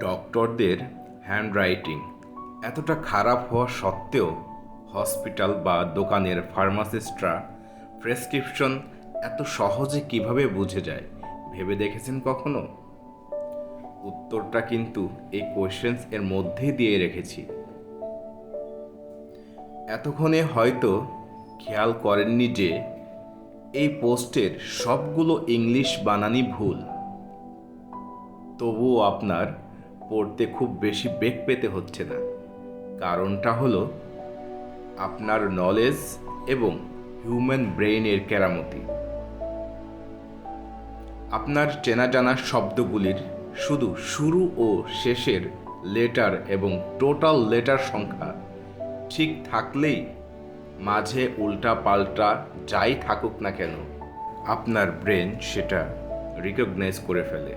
ডক্টরদের handwriting এতটা খারাপ হওয়া সত্ত্বেও হসপিটাল বা দোকানের ফার্মাসিস্টরা প্রেসক্রিপশন এত সহজে কীভাবে বুঝে যায়, ভেবে দেখেছেন কখনো? উত্তরটা কিন্তু এই কোয়েশ্চেন্স এর মধ্যেই দিয়ে রেখেছি। এতক্ষণে হয়তো খেয়াল করেননি যে, এই পোস্টের সবগুলো ইংলিশ বানানি ভুল। তবুও আপনার পড়তে খুব বেশি বেগ পেতে হচ্ছে না। কারণটা হলো আপনার নলেজ এবং হিউম্যান ব্রেইনের কেরামতি। আপনার চেনা জানা শব্দগুলির শুধু শুরু ও শেষের লেটার এবং টোটাল লেটার সংখ্যা ঠিক থাকলেই মাঝে উল্টা পাল্টা যাই থাকুক না কেন, আপনার ব্রেন সেটা রিকগনাইজ করে ফেলে।